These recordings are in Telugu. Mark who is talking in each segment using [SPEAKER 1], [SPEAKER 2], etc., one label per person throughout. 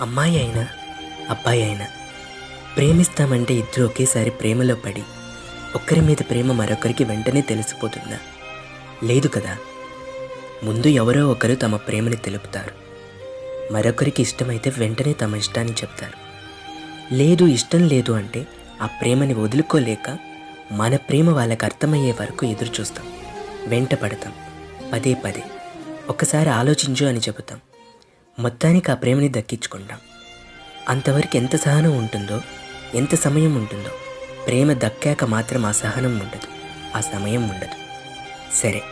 [SPEAKER 1] అమ్మాయి అయినా అబ్బాయి అయినా ప్రేమిస్తామంటే ఇద్దరు ఒకేసారి ప్రేమలో పడి ఒక్కరి మీద ప్రేమ మరొకరికి వెంటనే తెలిసిపోతుందా? లేదు కదా. ముందు ఎవరో ఒకరు తమ ప్రేమని తెలుపుతారు. మరొకరికి ఇష్టమైతే వెంటనే తమ ఇష్టాన్ని చెప్తారు. లేదు ఇష్టం లేదు అంటే ఆ ప్రేమని వదులుకోలేక మన ప్రేమ వాళ్ళకి అర్థమయ్యే వరకు ఎదురు చూస్తాం వెంట పడతాం పదే పదే. ఒకసారి ఆలోచించు అని చెబుతాం. మొత్తానికి ఆ ప్రేమని దక్కించుకుంటాం. అంతవరకు ఎంత సహనం ఉంటుందో ఎంత సమయం ఉంటుందో ప్రేమ దక్కాక మాత్రం ఆ సహనం ఉండదు ఆ సమయం ఉండదు. సరే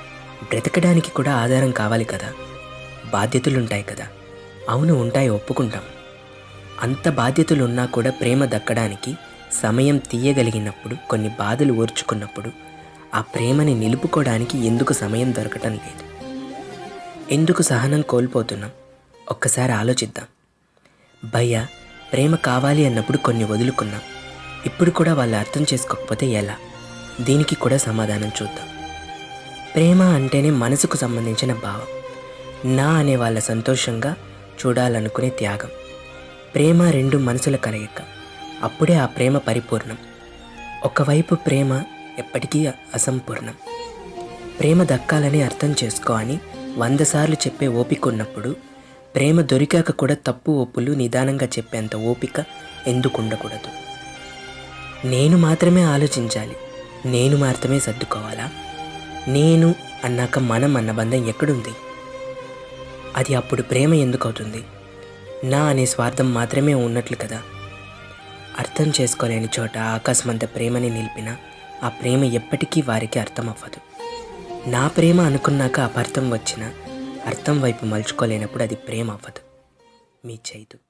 [SPEAKER 1] బ్రతకడానికి కూడా ఆధారం కావాలి కదా? బాధ్యతలు ఉంటాయి కదా? అవును ఉంటాయి ఒప్పుకుంటాం. అంత బాధ్యతలున్నా కూడా ప్రేమ దక్కడానికి సమయం తీయగలిగినప్పుడు కొన్ని బాధలు ఓర్చుకున్నప్పుడు ఆ ప్రేమని నిలుపుకోవడానికి ఎందుకు సమయం దొరకటం లేదు? ఎందుకు సహనం కోల్పోతున్నాం? ఒక్కసారి ఆలోచిద్దాం. భయ్య ప్రేమ కావాలి అన్నప్పుడు కొన్ని వదులుకున్నాం. ఇప్పుడు కూడా వాళ్ళు అర్థం చేసుకోకపోతే ఎలా? దీనికి కూడా సమాధానం చూద్దాం. ప్రేమ అంటేనే మనసుకు సంబంధించిన భావం. నా అనే వాళ్ళ సంతోషంగా చూడాలనుకునే త్యాగం. ప్రేమ రెండు మనసుల కలయిక. అప్పుడే ఆ ప్రేమ పరిపూర్ణం. ఒకవైపు ప్రేమ ఎప్పటికీ అసంపూర్ణం. ప్రేమ దక్కాలని అర్థం చేసుకో అని వంద సార్లు చెప్పే ఓపిక ఉన్నప్పుడు ప్రేమ దొరికాక కూడా తప్పు ఒప్పులు నిదానంగా చెప్పేంత ఓపిక ఎందుకు ఉండకూడదు నేను మాత్రమే ఆలోచించాలి. నేను మాత్రమే సర్దుకోవాలా? నేను అన్నాక మనం అన్న బంధం ఎక్కడుంది? అది అప్పుడు ప్రేమ ఎందుకు అవుతుంది నా అనే స్వార్థం మాత్రమే ఉన్నట్లు కదా? అర్థం చేసుకోలేని చోట ఆకాశమంత ప్రేమని నిలిపిన ఆ ప్రేమ ఎప్పటికీ వారికి అర్థం అవ్వదు నా ప్రేమ అనుకున్నాక అపార్థం వచ్చినా అర్థం వైపు మలుచుకోలేనప్పుడు అది ప్రేమ అవ్వదు. మీ చైతు.